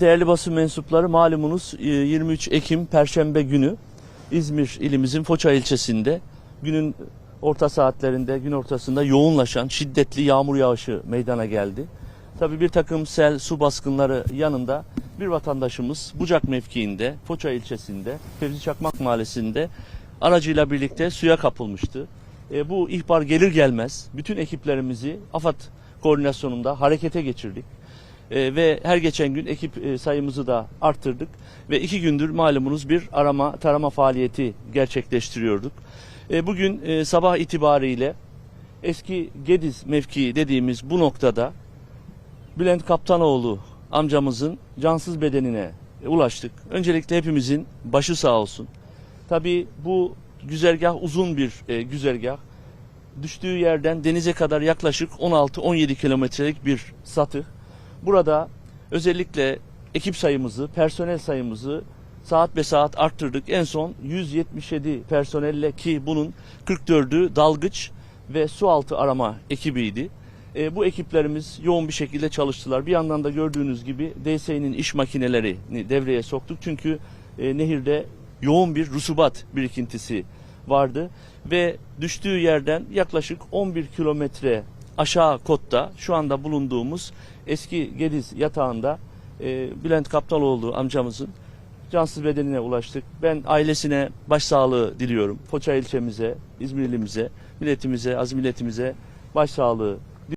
Değerli basın mensupları malumunuz e, 23 Ekim Perşembe günü İzmir ilimizin Foça ilçesinde günün orta saatlerinde gün ortasında yoğunlaşan şiddetli yağmur yağışı meydana geldi. Tabi bir takım sel su baskınları yanında bir vatandaşımız Bucak mevkiinde Foça ilçesinde Fevzi Çakmak mahallesinde aracıyla birlikte suya kapılmıştı. E, bu ihbar gelir gelmez bütün ekiplerimizi AFAD koordinasyonunda harekete geçirdik. E, ve her geçen gün ekip e, sayımızı da arttırdık ve iki gündür malumunuz bir arama tarama faaliyeti gerçekleştiriyorduk. E, bugün e, sabah itibariyle eski Gediz mevkii dediğimiz bu noktada Bülent Kaptanoğlu amcamızın cansız bedenine e, ulaştık. Öncelikle hepimizin başı sağ olsun. Tabii bu güzergah uzun bir e, güzergah. Düştüğü yerden denize kadar yaklaşık 16-17 kilometrelik bir satı. Burada özellikle ekip sayımızı, personel sayımızı saat be saat arttırdık. En son 177 personelle ki bunun 44'ü dalgıç ve su altı arama ekibiydi. E, bu ekiplerimiz yoğun bir şekilde çalıştılar. Bir yandan da gördüğünüz gibi DSİ'nin iş makinelerini devreye soktuk. Çünkü e, nehirde yoğun bir rusubat birikintisi vardı ve düştüğü yerden yaklaşık 11 kilometre aşağı kotta şu anda bulunduğumuz eski Gediz yatağında e, Bülent Kaptaloğlu amcamızın cansız bedenine ulaştık. Ben ailesine başsağlığı diliyorum. Foça ilçemize, İzmirlimize, milletimize, az milletimize başsağlığı